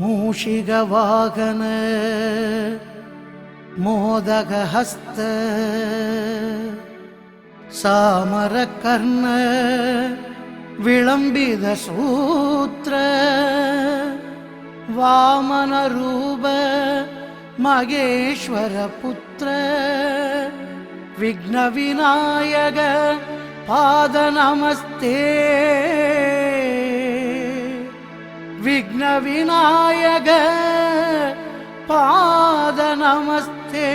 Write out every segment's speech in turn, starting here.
मूषिकवाहन मोदकहस्त सामरकर्ण विलम्बितसूत्र वामनरूप मगेश्वरपुत्र विघ्नविनायक पादनमस्ते विघ्नविनायक पादनमस्ते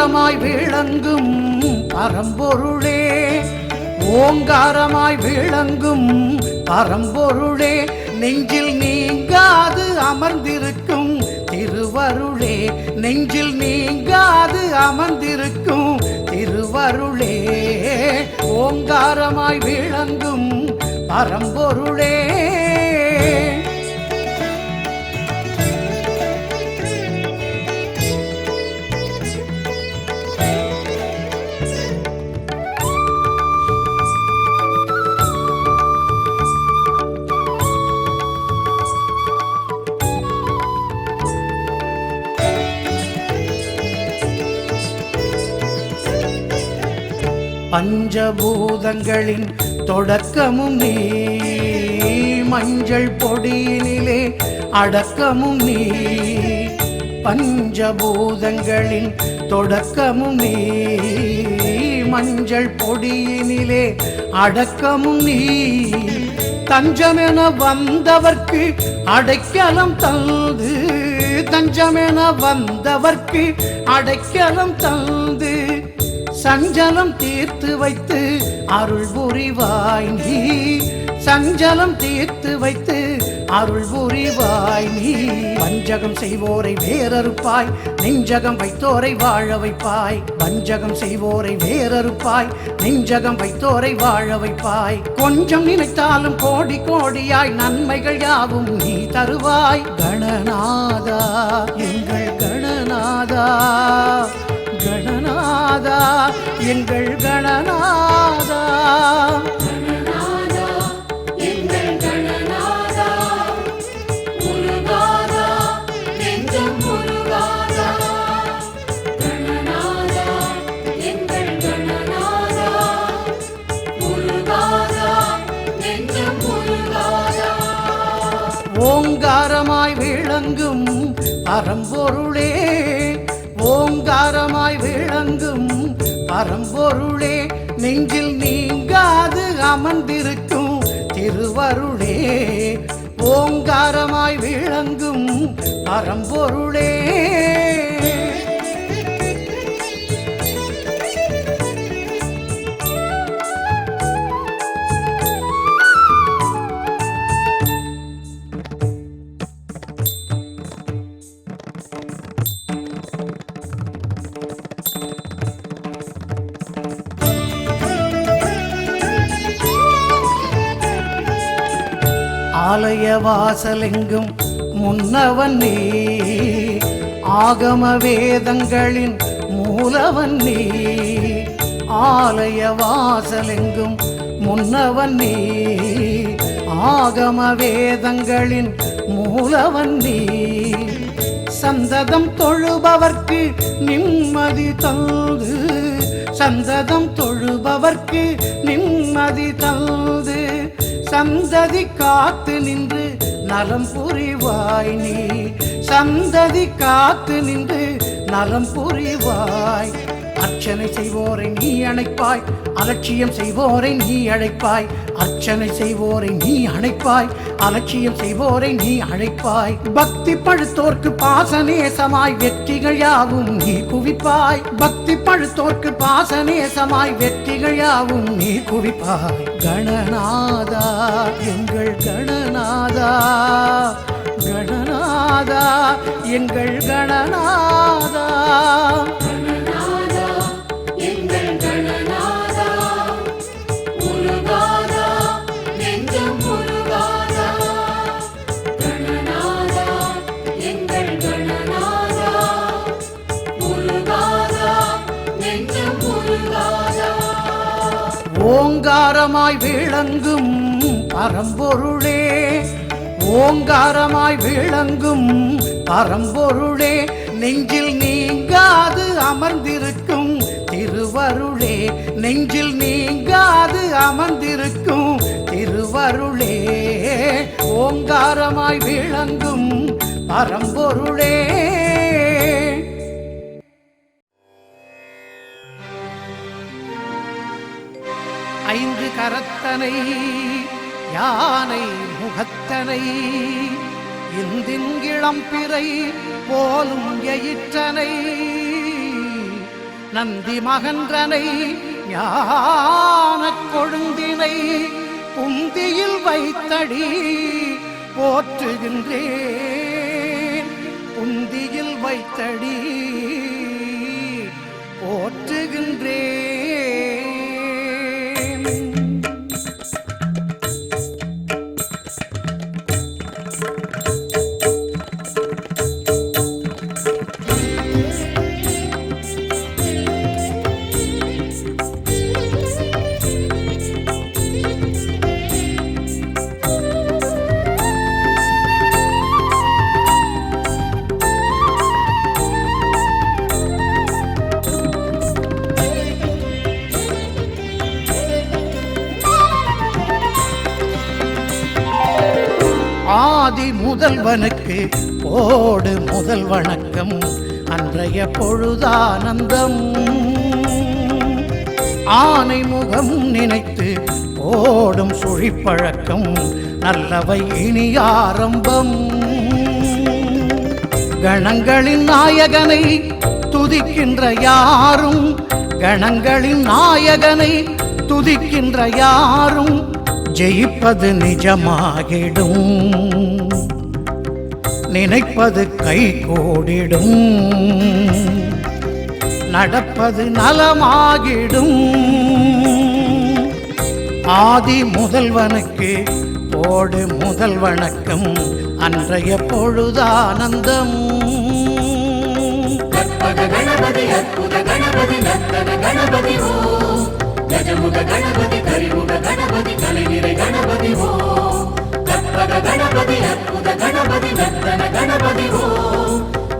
ஓங்காரமாய் விளங்கும் பரம்பொருளே ஓங்காரமாய் விளங்கும் பரம்பொருளே நெஞ்சில் நீங்காது அமர்ந்திருக்கும் திருவருளே நெஞ்சில் நீங்காது அமர்ந்திருக்கும் திருவருளே ஓங்காரமாய் விளங்கும் பரம்பொருளே. பஞ்சபூதங்களின் தொடக்கமும் நீ. மஞ்சள் பொடியினிலே அடக்கமும் நீ. பஞ்சபூதங்களின் தொடக்கமும் நீ. மஞ்சள் பொடியினிலே அடக்கமும் நீ. தஞ்சமென வந்தவர்க்கு அடைக்கலம் தந்து. தஞ்சமென வந்தவர்க்கு அடைக்கலம் தந்து. சஞ்சலம் தீர்த்து வைத்து அருள் புரிவாய் நீ. சஞ்சலம் தீர்த்து வைத்து அருள் புரிவாய் நீ. வஞ்சகம் செய்வோரை வேறறுப்பாய் நெஞ்சகம் வைத்தோரை வாழ வைப்பாய். வஞ்சகம் செய்வோரை வேறறுப்பாய் நெஞ்சகம் வைத்தோரை வாழ வைப்பாய். கொஞ்சம் நினைத்தாலும் கோடி கோடியாய் நன்மைகள் யாவும் நீ தருவாய். கணநாதா எங்கள் கணநாதா. கணநாதா எங்கள் கணநாதா. ஓங்காரமாய் விளங்கும் பரம்பொருளே ஓங்காரமாய் விளங்கும் பரம்பொருளே நெஞ்சில் நீங்காது அமர்ந்திருக்கும் திருவருளே. ஓங்காரமாய் விளங்கும் பரம்பொருளே ஆலய வாசலெங்கும் முன்னவன் நீ ஆகம வேதங்களின் மூலவன் நீ ஆலய வாசலெங்கும் முன்னவன் நீ ஆகம வேதங்களின் மூலவன் நீ சந்ததம் தொழுபவர்க்கு நிம்மதி தந்து சந்ததம் தொழுபவர்க்கு நிம்மதி தந்து சந்ததி காத்து நின்று நலம் புரிவாய் நீ. சந்ததி காத்து நின்று நலம் புரிவாய். அர்ச்சனை செய்வோரை நீ அணைப்பாய். அலட்சியம் செய்வோரை நீ அழைப்பாய். அர்ச்சனை செய்வோரை நீ அணைப்பாய். அலட்சியம் செய்வோரை நீ அழைப்பாய். பக்தி பழுத்தோர்க்கு பாசநேசமாய் வெற்றிகள் யாவும் நீ குவிப்பாய். பக்தி பழுத்தோர்க்கு பாசநேசமாய் வெற்றிகள் யாவும் நீ குவிப்பாய். கணநாதா எங்கள் கணநாதா கணநாதா எங்கள் கணநாதா. ஓங்காரமாய் விளங்கும் பரம்பொருளே ஓங்காரமாய் விளங்கும் பரம்பொருளே நெஞ்சில் நீங்காது அமர்ந்திருக்கும் திருவருளே நெஞ்சில் நீங்காது அமர்ந்திருக்கும் திருவருளே ஓங்காரமாய் விளங்கும் பரம்பொருளே. கரத்தனை யானை முகத்தனை இந்தின் இளம்பிறை போலும் எயிற்றனை நந்தி மகன்றனை ஞான கொழுந்தினை புந்தியில் வைத்தடி போற்றுகின்றேன். புந்தியில் வைத்தடி முதல்வனுக்கு போடு முதல் வணக்கம். அன்றைய பொழுதானந்தம். ஆனை முகம் நினைத்து போடும் சுழிப்பழக்கம். நல்லவை இனி ஆரம்பம். கணங்களின் நாயகனை துதிக்கின்ற யாரும் கணங்களின் நாயகனை துதிக்கின்ற யாரும் ஜெயிப்பது நிஜமாகிடும். நினைப்பது கை கோடிடும். நடப்பது நலமாகிடும். ஆதி முதல்வனுக்கு போடு முதல் வணக்கம். அன்றைய பொழுதானந்தம் கணபதி அற்புத கணபதி நத்தன கணபதி ஓ. கஜமுக கணபதி கரிமுக கணபதி கலைநிறை கணபதி ஓ. கற்பக கணபதி அற்புத கணபதி நர்த்தன கணபதி ஓ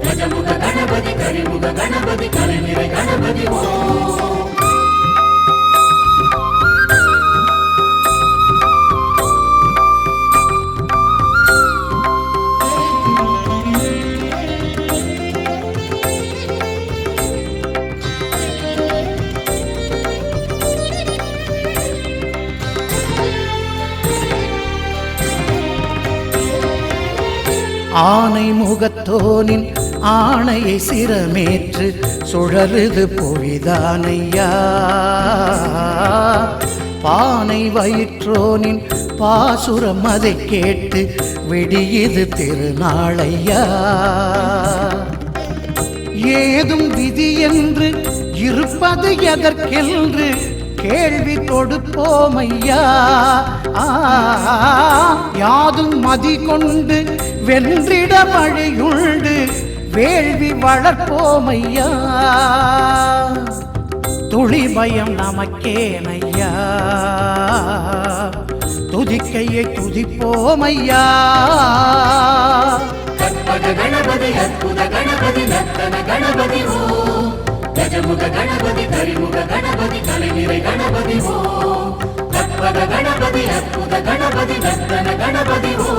கஜமுக கணபதி கரிமுக கணபதி கலைநிறை கணபதி ஆனை முகத்தோனின் ஆணையை சிரமேற்று சுழலுது பொழிதானையா. பானை வயிற்றோனின் பாசுரம் அதை கேட்டு விடியுது திருநாளையா. ஏதும் விதி என்று இருப்பது எதற்கென்று கேள்வி கொடுப்போம் ஐயா யாதும் மதி கொண்டு வென்றிட மழையுண்டு வேள்வி வளர்ப்போம் ஐயா துளி நமக்கேனையா? துதிக்கையை துதிப்போம் ஐயா கணபதி அற்புத கணபதி நத்தன கணபதி ஓ. கஜமுக கணபதி கரிமுக கணபதி கலைநிறை கணபதி ஓ. கற்பக கணபதி அற்புத கணபதி நத்தன கணபதி ஓ.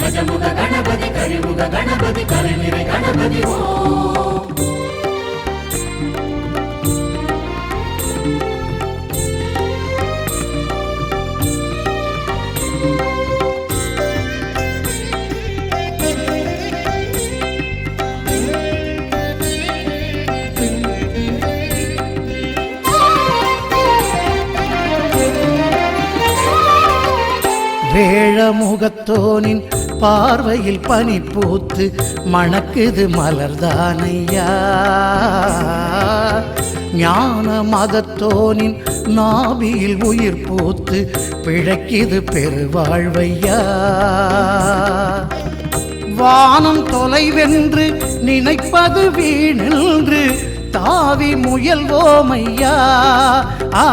கஜமுக கணபதி கரிமுக கணபதி கலைநிறை கணபதி ஓ. வேழமுகத்தோனின் பார்வையில் பனி பூத்து மணக்குது மலர்தானையா. ஞான மதத்தோனின் நாபியில் உயிர் பூத்து பிழைக்குது பெருவாழ்வையா. வானம் தொலைவென்று நினைப்பது வீணின்று தாவி முயல்வோமையா. ஆ,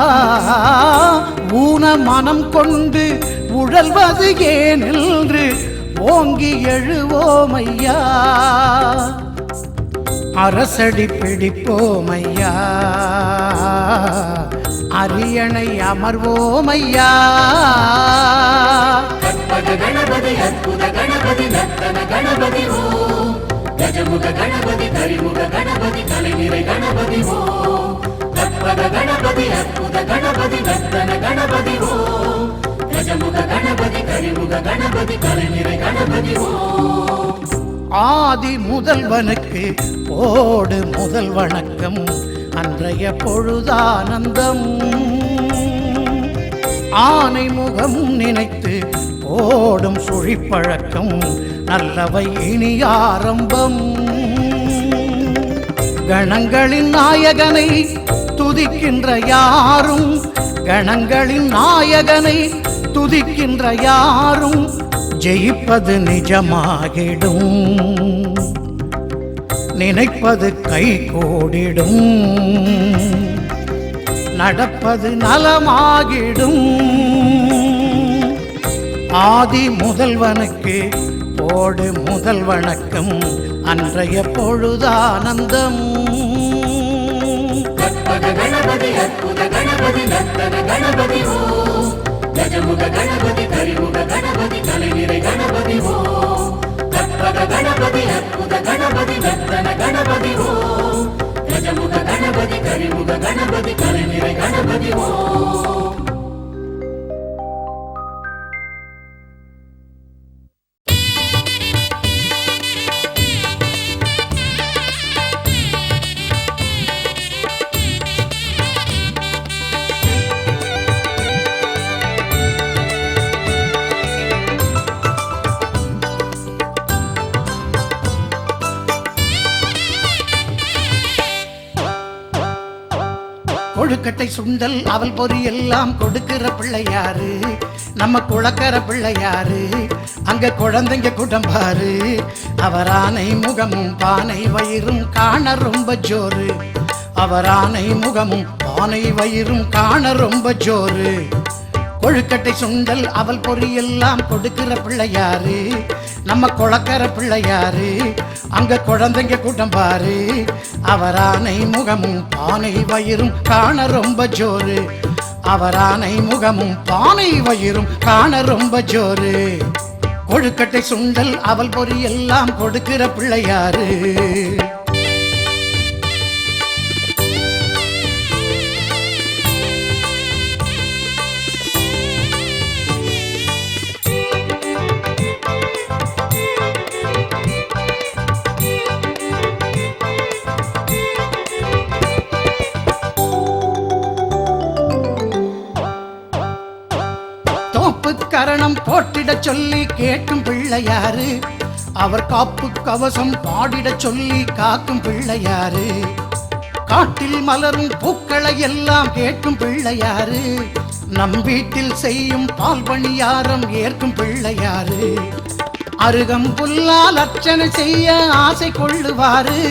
ஊன மனம் கொண்டு உழல்வது ஏனென்று ஓங்கி எழுவோமையா? அரசடி பிடிப்போமையா? அரியணை அமர்வோமையா? கற்பக கணபதி அற்புத கணபதி நத்தன கணபதி ஓம் கஜமுக கணபதி கரிமுக கணபதி கலைநிறை கணபதி ஓம் கற்பக கணபதி அற்புத கணபதி நத்தன கணபதி ஓம் கஜமுக கணபதி கரிமுக கணபதி கலைநிறை கணபதி. ஆதி முதல்வனுக்கு போடு முதல் வணக்கம் அன்றைய பொழுதானந்தம். ஆனை முகம் நினைத்து போடும் சுழிப்பழக்கம் நல்லவை இனி ஆரம்பம். கணங்களின் நாயகனை துதிக்கின்ற யாரும் கணங்களின் நாயகனை துதிக்கின்ற யாரும் ஜெயிப்பது நிஜமாகிடும். நினைப்பது கை கோடிடும் நடப்பது நலமாகிடும். ஆதி முதல்வனுக்கு போடு முதல் வணக்கம். அன்றைய பொழுதானந்தம் கணபதி அற்புத கணபதி நர்த்தன கணபதி ஓ. கஜமுக கணபதி கரிமுக கணபதி கலைநிறை கணபதி ஓ. கற்பக கணபதி அற்புத கணபதி நர்த்தன கணபதி ஓ. கஜமுக கணபதி கரிமுக கணபதி கலைநிறை கணபதி ஓ. கொழுக்கட்டை சுண்டல் அவள் பொறி எல்லாம் கொடுக்கிற பிள்ளையாரு. நம்ம குளக்கர பிள்ளையாரு. அங்க குழந்தைங்க குடம்பாரு. அவரானை முகமும் பானை வயிறும் காண ரொம்ப ஜோறு அவரானை முகமும் பானை வயிறும் காண ரொம்ப ஜோறு கொழுக்கட்டை சுண்டல் அவள் பொறி எல்லாம் கொடுக்கிற பிள்ளையாரு. நம்ம குளக்கர பிள்ளையாரு அங்க குழந்தைங்க கூட்டம் பாரு. அவரானை முகமும் பானை வயிறும் காண ரொம்ப ஜோறு அவரானை முகமும் பானை வயிறும் காண ரொம்ப ஜோறு கொழுக்கட்டை சுண்டல் அவல் பொறி எல்லாம் கொடுக்கிற பிள்ளையாரு தோப்பு கரணம் போட்டிட சொல்லி கேட்கும் பிள்ளையாரு அவர் காப்பு கவசம் பாடிட சொல்லி காக்கும் பிள்ளையாரு காட்டில் மலரும் பூக்களை எல்லாம் கேட்கும் பிள்ளையாரு நம் வீட்டில் செய்யும் பால் பணியாரம் ஏற்கும் பிள்ளையாரு அருகம் புல்லால் அர்ச்சனை செய்ய ஆசை கொள்ளுவாரு.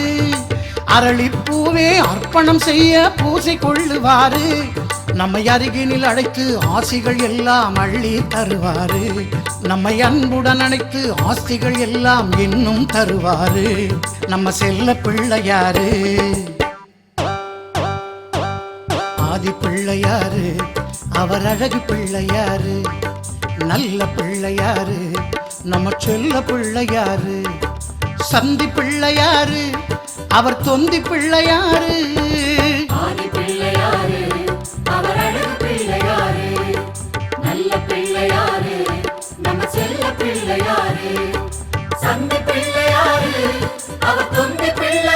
அரளிப்பூவே அர்ப்பணம் செய்ய பூசை கொள்ளுவாரு. நம்மை அருகினில் அழைத்து ஆசிகள் எல்லாம் அள்ளி தருவாரு. நம்மை அன்புடன் அழைத்து ஆஸ்திகள் எல்லாம் இன்னும் தருவாரு. நம்ம செல்ல பிள்ளையாரு ஆதி பிள்ளையாரு அவர் அழகு பிள்ளையாரு நல்ல பிள்ளையாரு நம்ம செல்ல பிள்ளையாரு சந்தி பிள்ளையாரு அவர் தொந்தி பிள்ளையாரு பிள்ளையாரு. சந்தி பிள்ளையாரு. அவ தொந்தி பிள்ளை.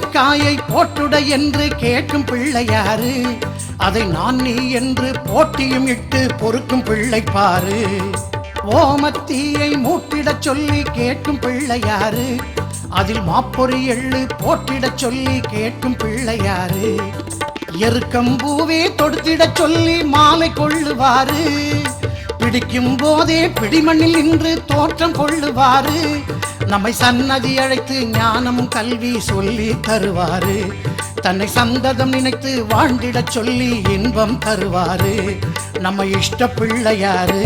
நெல்லிக்காயை போட்டுட என்று கேட்கும் பிள்ளையாரு. அதை நான் நீ என்று போட்டியும் இட்டு பொறுக்கும் பிள்ளை பாரு. ஓமத்தீயை மூட்டிடச் சொல்லி கேட்கும் பிள்ளையாரு. அதில் மாப்பொறி எள்ளு போட்டிடச் சொல்லி கேட்கும் பிள்ளையாரு. எருக்கம்பூவே தொடுத்திடச் சொல்லி மாலை கொள்ளுவாரு. பிடிக்கும் போதே பிடிமண்ணில் நின்று தோற்றம் கொள்ளுவாரு. நம்மை சன்னதி அழைத்து ஞானமும் கல்வி சொல்லி தருவாரு. தன்னை சந்ததம் நினைத்து வாழ்ந்திடச் சொல்லி இன்பம் தருவாரு. நம்ம இஷ்ட பிள்ளையாரு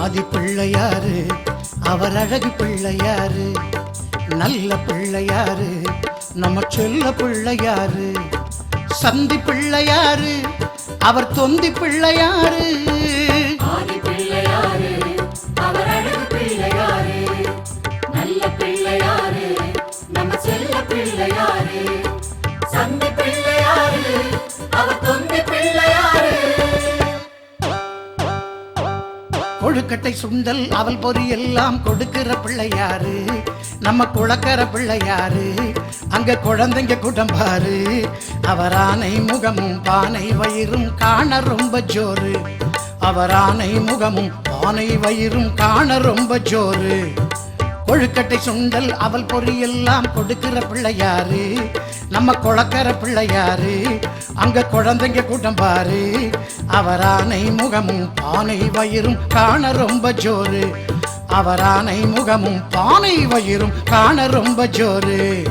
ஆதி பிள்ளையாரு அவர் அழகு பிள்ளையாரு நல்ல பிள்ளையாரு நம்ம சொல்ல பிள்ளையாரு சந்தி பிள்ளையாரு அவர் தொந்தி பிள்ளையாரு பிள்ளையாரு கொழுக்கட்டை சுண்டல் அவள் பொறி எல்லாம் கொடுக்கிற பிள்ளையாரு. நம்ம குளக்கிற பிள்ளையாரு. அங்க குழந்தைங்க குடம்பாரு. அவரானை முகமும் பானை வயிறும் காண ரொம்ப ஜோறு அவரானை முகமும் பானை வயிறும் காண ரொம்ப ஜோரு கொழுக்கட்டை சுண்டல் அவள் பொறியெல்லாம் கொடுக்கிற பிள்ளையாரு. நம்ம குளக்கிற பிள்ளையாரு. அங்க குழந்தைங்க கூட்டம் பாரு. அவரானை முகமும் பானை வயிறும் காண ரொம்ப ஜோரு அவரானை முகமும் பானை வயிறும் காண ரொம்ப ஜோரு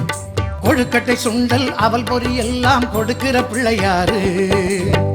கொழுக்கட்டை சுண்டல் அவள் பொறியெல்லாம் கொடுக்கிற பிள்ளையாரு.